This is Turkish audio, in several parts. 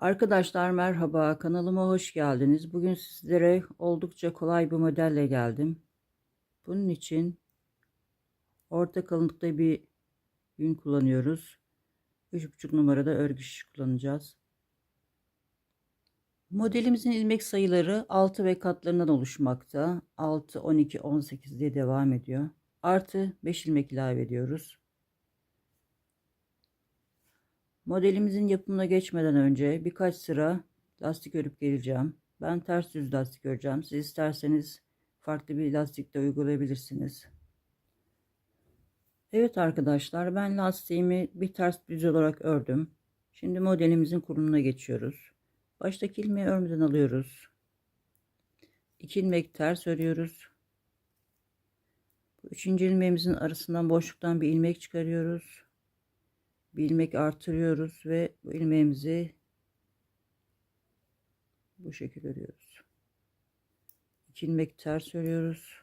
Arkadaşlar merhaba kanalıma hoş geldiniz. Bugün sizlere oldukça kolay bir modelle geldim. Bunun için orta kalınlıkta bir yün kullanıyoruz. 3,5 numarada örgü şiş kullanacağız. Modelimizin ilmek sayıları 6 ve katlarından oluşmakta. 6, 12, 18 diye devam ediyor. Artı 5 ilmek ilave ediyoruz. Modelimizin yapımına geçmeden önce birkaç sıra lastik örüp geleceğim. Ben ters düz lastik öreceğim. Siz isterseniz farklı bir lastik de uygulayabilirsiniz. Evet arkadaşlar ben lastiğimi bir ters düz olarak ördüm. Şimdi modelimizin kurumuna geçiyoruz. Baştaki ilmeği örmeden alıyoruz. 2 ilmek ters örüyoruz. Bu üçüncü ilmeğimizin arasından boşluktan bir ilmek çıkarıyoruz bir ilmek artırıyoruz ve bu ilmeğimizi bu şekilde örüyoruz. 2 ilmek ters örüyoruz.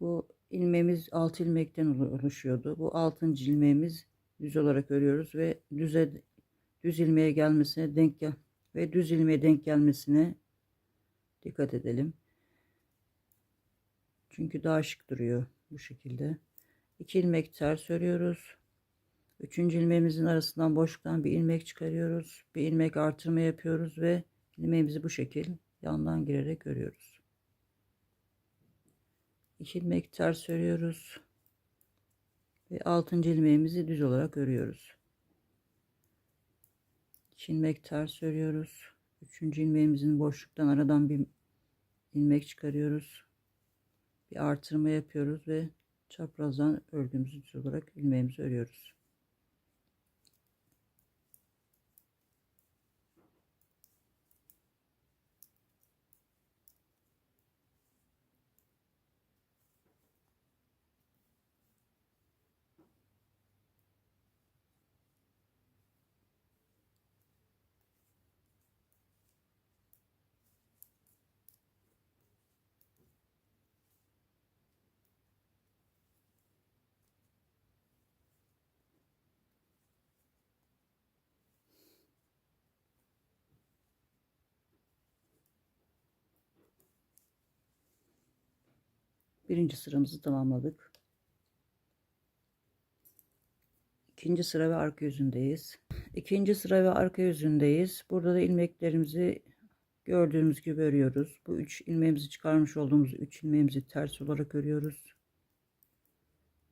Bu ilmeğimiz 6 ilmekten oluşuyordu. Bu 6. ilmeğimiz düz olarak örüyoruz ve düze düz ilmeğe gelmesine denk gel ve düz ilmeğe denk gelmesine dikkat edelim. Çünkü daha şık duruyor bu şekilde. 2 ilmek ters örüyoruz. Üçüncü ilmeğimizin arasından boşluktan bir ilmek çıkarıyoruz. Bir ilmek artırma yapıyoruz ve ilmeğimizi bu şekil yandan girerek örüyoruz. 2 ilmek ters örüyoruz. Ve 6. ilmeğimizi düz olarak örüyoruz. 2 ilmek ters örüyoruz. Üçüncü ilmeğimizin boşluktan aradan bir ilmek çıkarıyoruz. Bir artırma yapıyoruz ve çaprazdan örgümüzü düz olarak ilmeğimizi örüyoruz. Birinci sıramızı tamamladık. İkinci sıra ve arka yüzündeyiz. İkinci sıra ve arka yüzündeyiz. Burada da ilmeklerimizi gördüğümüz gibi örüyoruz. Bu üç ilmeğimizi çıkarmış olduğumuz üç ilmeğimizi ters olarak örüyoruz.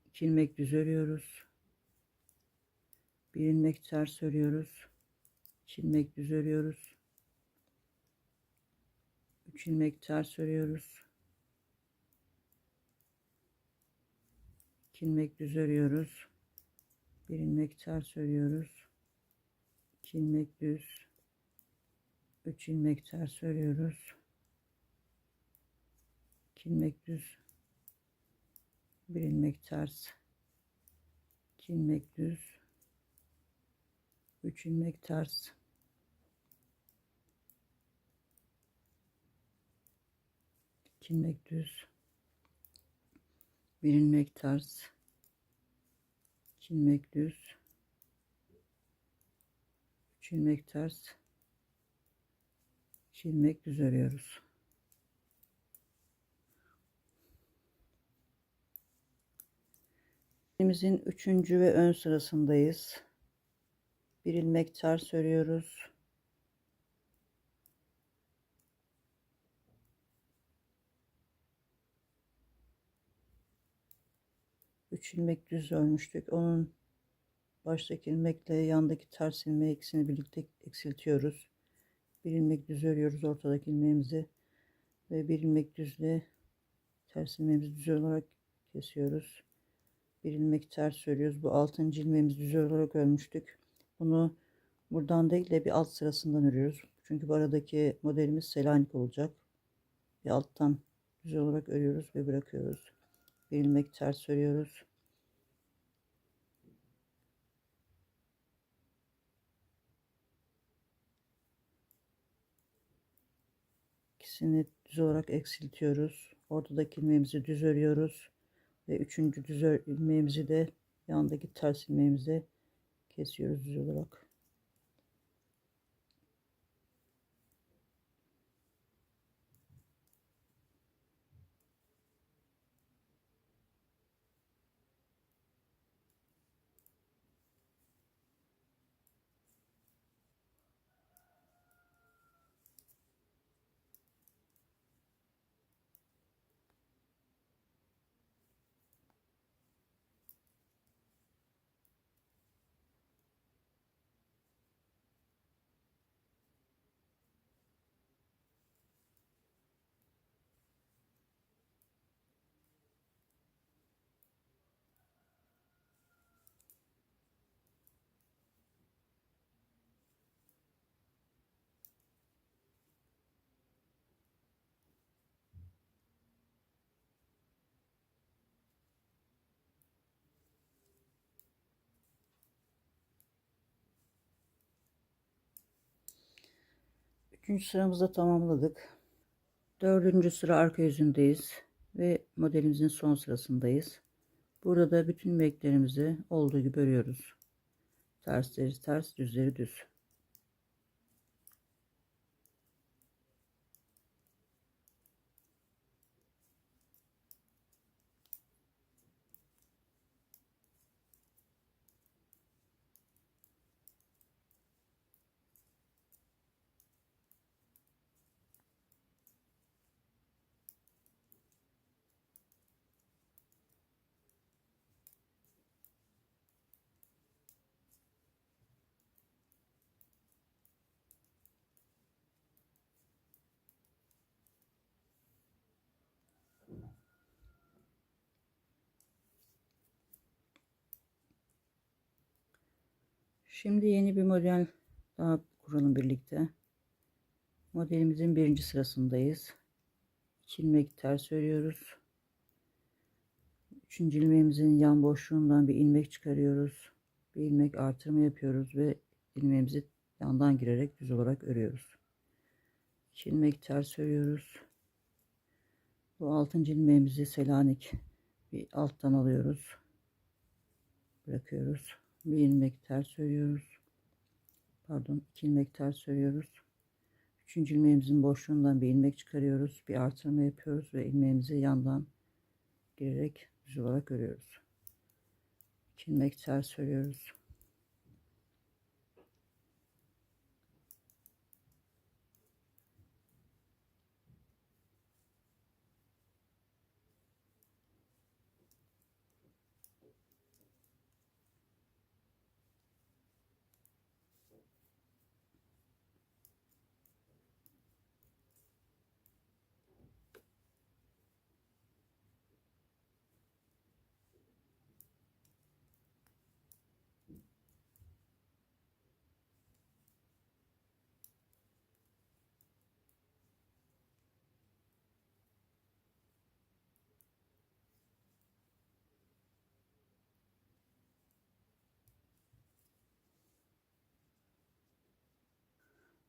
İki ilmek düz örüyoruz. Bir ilmek ters örüyoruz. İki ilmek düz örüyoruz. Üç ilmek ters örüyoruz. 2 ilmek düz örüyoruz. Bir ilmek ters örüyoruz. 2 ilmek düz. 3 ilmek ters örüyoruz. 2 ilmek düz. Bir ilmek ters. 2 ilmek düz. 3 ilmek ters. İki ilmek düz bir ilmek ters iki ilmek düz üç ilmek ters iki ilmek düz örüyoruz Elimizin üçüncü ve ön sırasındayız. Bir ilmek ters örüyoruz. 3 ilmek düz örmüştük. Onun baştaki ilmekle yandaki ters ilmeği ikisini birlikte eksiltiyoruz. Bir ilmek düz örüyoruz ortadaki ilmeğimizi ve bir ilmek düzle ters ilmeğimizi düz olarak kesiyoruz. Bir ilmek ters örüyoruz. Bu altıncı ilmeğimizi düz olarak örmüştük. Bunu buradan değil de bir alt sırasından örüyoruz. Çünkü bu aradaki modelimiz Selanik olacak. Bir alttan düz olarak örüyoruz ve bırakıyoruz bir ilmek ters örüyoruz. İkisini düz olarak eksiltiyoruz. Ortadaki ilmeğimizi düz örüyoruz ve üçüncü düz ilmeğimizi de yandaki ters ilmeğimize kesiyoruz düz olarak. Üçüncü sıramızda tamamladık. Dördüncü sıra arka yüzündeyiz ve modelimizin son sırasındayız. Burada da bütün ilmeklerimizi olduğu gibi örüyoruz. Tersleri ters, düzleri düz. Şimdi yeni bir model daha kuralım birlikte. Modelimizin birinci sırasındayız. İki ilmek ters örüyoruz. Üçüncü ilmeğimizin yan boşluğundan bir ilmek çıkarıyoruz. Bir ilmek artırma yapıyoruz ve ilmeğimizi yandan girerek düz olarak örüyoruz. İki ilmek ters örüyoruz. Bu altıncı ilmeğimizi Selanik bir alttan alıyoruz. Bırakıyoruz bir ilmek ters örüyoruz. Pardon, iki ilmek ters örüyoruz. Üçüncü ilmeğimizin boşluğundan bir ilmek çıkarıyoruz. Bir artırma yapıyoruz ve ilmeğimizi yandan girerek düz olarak örüyoruz. İki ilmek ters örüyoruz.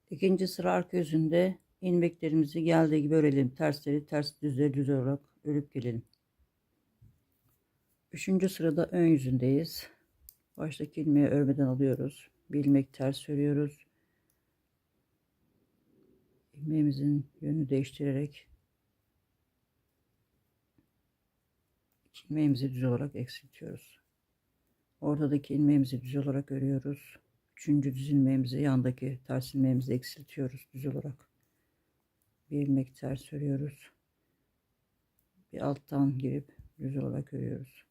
İkinci sıra arka yüzünde ilmeklerimizi geldiği gibi örelim. Tersleri ters düzleri düz olarak örüp gelelim. Üçüncü sırada ön yüzündeyiz. Baştaki ilmeği örmeden alıyoruz. Bir ilmek ters örüyoruz. İlmeğimizin yönünü değiştirerek ilmeğimizi düz olarak eksiltiyoruz. Ortadaki ilmeğimizi düz olarak örüyoruz. Üçüncü düz ilmeğimizi yandaki ters eksiltiyoruz düz olarak. Bir ilmek ters örüyoruz. Bir alttan girip düz olarak örüyoruz.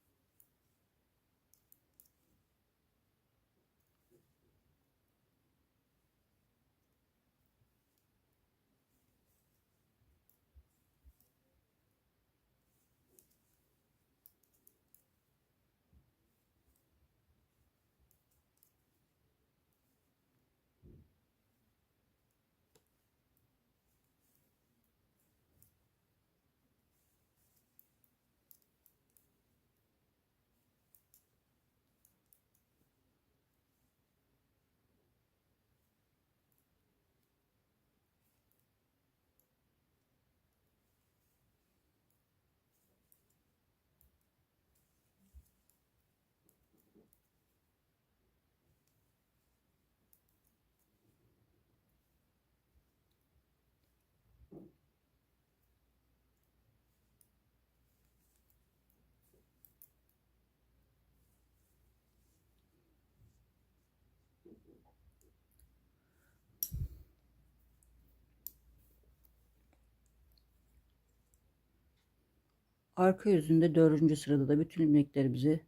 Arka yüzünde dördüncü sırada da bütün ilmeklerimizi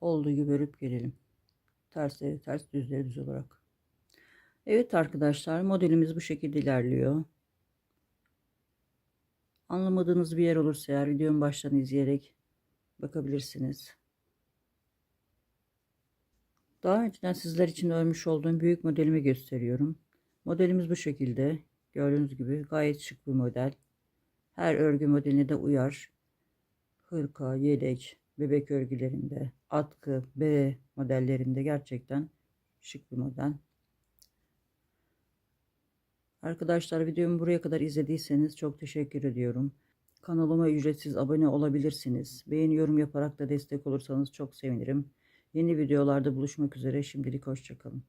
olduğu gibi örüp gelelim. Tersleri ters düzleri düz olarak. Evet arkadaşlar modelimiz bu şekilde ilerliyor. Anlamadığınız bir yer olursa eğer videonun baştan izleyerek bakabilirsiniz. Daha önceden sizler için örmüş olduğum büyük modelimi gösteriyorum. Modelimiz bu şekilde. Gördüğünüz gibi gayet şık bir model. Her örgü modeline de uyar hırka, yelek, bebek örgülerinde, atkı, bere modellerinde gerçekten şık bir model. Arkadaşlar videomu buraya kadar izlediyseniz çok teşekkür ediyorum. Kanalıma ücretsiz abone olabilirsiniz. Beğeni yorum yaparak da destek olursanız çok sevinirim. Yeni videolarda buluşmak üzere. Şimdilik hoşçakalın.